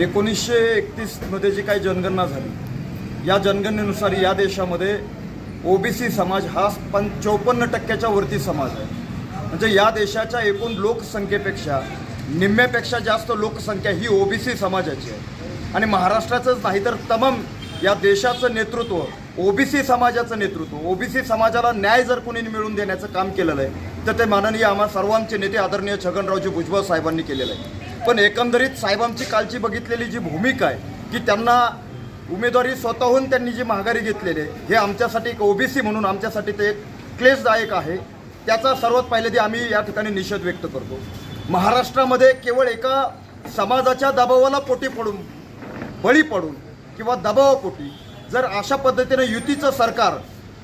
एकोणीसशे एकतीसमध्ये जी काही जनगणना झाली या जनगणनेनुसार या देशामध्ये ओबीसी समाज हा पण चौपन्न टक्क्याच्या वरती समाज आहे. म्हणजे या देशाच्या एकूण लोकसंख्येपेक्षा निम्म्यापेक्षा जास्त लोकसंख्या ही ओबीसी समाजाची आहे. आणि महाराष्ट्राचंच नाही तर तमाम या देशाचं नेतृत्व ओबीसी समाजाचं नेतृत्व ओबीसी समाजाला न्याय जर कोणी मिळवून देण्याचं काम केलेलं आहे तर ते माननीय आम्हा सर्वांचे नेते आदरणीय छगनरावजी भुजबळ साहेबांनी केलेलं आहे. पण एकंदरीत साहेबांची कालची बघितलेली जी भूमिका आहे की त्यांना उमेदवारी स्वतःहून त्यांनी जी माघारी घेतलेली आहे हे आमच्यासाठी एक ओबीसी म्हणून आमच्यासाठी ते एक क्लेशदायक आहे. त्याचा सर्वात पहिले ते आम्ही या ठिकाणी निषेध व्यक्त करतो. महाराष्ट्रामध्ये केवळ एका समाजाच्या दबावाला पोटी पडून बळी पडून किंवा दबावापोटी जर अशा पद्धतीनं युतीचं सरकार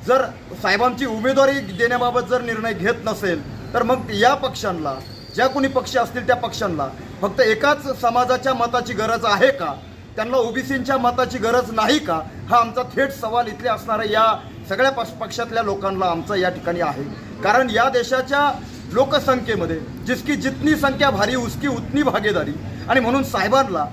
जर साहेबांची उमेदवारी देण्याबाबत जर निर्णय घेत नसेल तर मग या पक्षांना ज्या कोणी पक्ष असतील त्या पक्षांना फक्त एकाच समाजाच्या मताची गरज आहे का? त्यांना ओबीसींच्या मताची गरज नाही का? हा आमचा थेट सवाल इथले असणाऱ्या या सगळ्या पक्ष पक्षातल्या लोकांना आमचा या ठिकाणी आहे. कारण या देशाच्या लोकसंख्येमध्ये जिसकी जितनी संख्या भारी उसकी उतनी भागीदारी. आणि म्हणून साहेबांना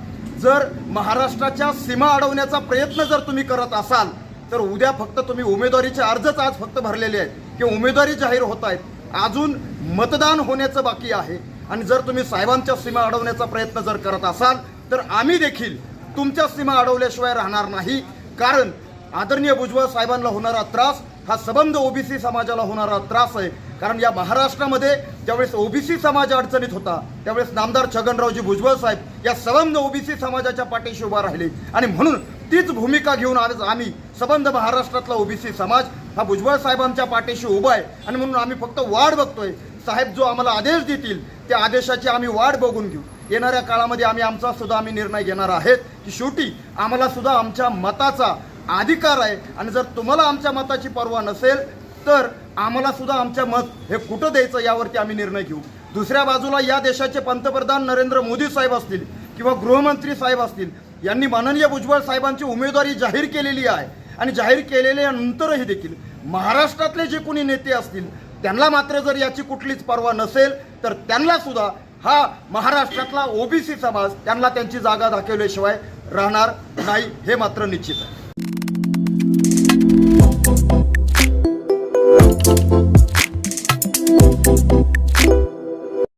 जर महाराष्ट्राच्या सीमा अडवण्याचा प्रयत्न जर तुम्ही करत असाल तर उद्या फक्त तुम्ही उमेदवारीचे अर्जच आज फक्त भरलेले आहेत किंवा उमेदवारी जाहीर होत आहेत. अजून मतदान होण्याचं बाकी आहे. आणि जर तुम्ही साहेबांच्या सीमा अडवण्याचा प्रयत्न जर करत असाल तर आम्ही देखील तुमच्या सीमा अडवल्याशिवाय राहणार नाही. कारण आदरणीय भुजबळ साहेबांना होणारा त्रास हा सबंध ओबीसी समाजाला होणारा त्रास आहे. कारण या महाराष्ट्रामध्ये ज्यावेळेस ओबीसी समाज अडचणीत होता त्यावेळेस नामदार छगनरावजी भुजबळ साहेब या सबंध ओबीसी समाजाच्या पाठीशी उभा राहिले. आणि म्हणून तीच भूमिका घेऊन आज आम्ही सबंध महाराष्ट्रातला ओबीसी समाज हा भुजबळ साहेबांच्या पाठीशी उभा आहे. आणि म्हणून आम्ही फक्त वाढ बघतोय. साहेब जो आम्हाला आदेश देतील त्या आदेशाची आम्ही वाट बघून घेऊ. येणाऱ्या काळामध्ये आम्ही आमचा सुद्धा आम्ही निर्णय घेणार आहेत की शेवटी आम्हाला सुद्धा आमच्या मताचा अधिकार आहे. आणि जर तुम्हाला आमच्या मताची पर्वा नसेल तर आम्हाला सुद्धा आमच्या मत हे कुठं द्यायचं यावरती आम्ही निर्णय घेऊ. दुसऱ्या बाजूला या देशाचे पंतप्रधान नरेंद्र मोदी साहेब असतील किंवा गृहमंत्री साहेब असतील यांनी माननीय भुजबळ साहेबांची उमेदवारी जाहीर केलेली आहे. आणि जाहीर केलेल्यानंतरही देखील महाराष्ट्रातले जे कोणी नेते असतील त्यांना मात्र जर याची कुठलीच पर्वा नसेल तर त्यांना सुद्धा हा महाराष्ट्रातला ओबीसी समाज त्यांना त्यांची जागा दाखवल्याशिवाय राहणार नाही हे मात्र निश्चित आहे.